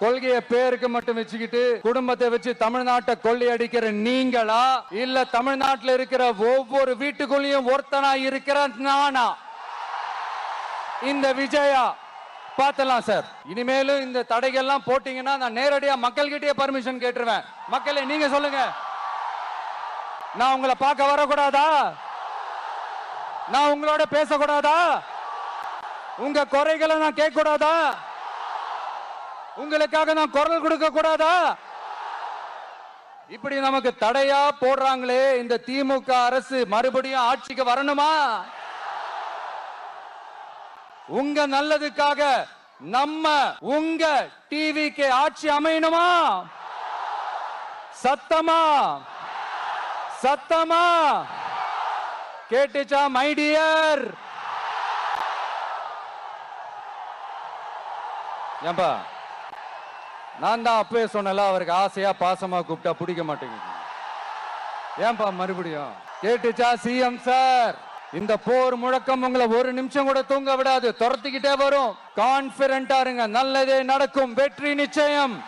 கொள்கையை பேருக்கு மட்டும் வச்சுக்கிட்டு குடும்பத்தை வச்சு தமிழ்நாட்டை கொள்ளையடிக்கிற நீங்களா? இல்ல தமிழ்நாட்டில் இருக்கிற ஒவ்வொரு வீட்டுக்குள்ளேயும் ஒருத்தனா இருக்கிற நானா இந்த விஜயா பார்த்தலாம் சார். இனிமேலும் இந்த தடைகள்லாம் போட்டீங்கன்னா நான் நேரடியா மக்கள்கிட்டயே பர்மிஷன் கேட்டுருவேன். மக்களே நீங்க சொல்லுங்க. நான் உங்களை பார்க்க வரக்கூடாதா? நான் உங்களோட பேசக்கூடாதா? உங்க குறைகளை நான் கேட்க கூடாதா உங்களுக்காக நான் குரல் கொடுக்க கூடாதா? இப்படி நமக்கு தடையா போடுறாங்களே இந்த திமுக அரசு மறுபடியும் ஆட்சிக்கு வரணுமா? உங்க நல்லதுக்காக நம்ம உங்க டிவிக்கு ஆட்சி அமையணுமா? சத்தமா? சத்தமா? கேட்டுச்சா மை டியர் ஏன்பா? நான் தான் அப்பவே சொன்னல அவருக்கு ஆசையா பாசமா கூப்பிட்டா பிடிக்க மாட்டேங்குது. ஏன்பா மறுபடியும்? கேட்டுச்சா சிஎம் சார்? இந்த போர் முழக்கம் உங்களை ஒரு நிமிஷம் கூட தூங்க விடாது துரத்திக்கிட்டே வரும். கான்பிடண்டா இருங்க நல்லதே நடக்கும் வெற்றி நிச்சயம்.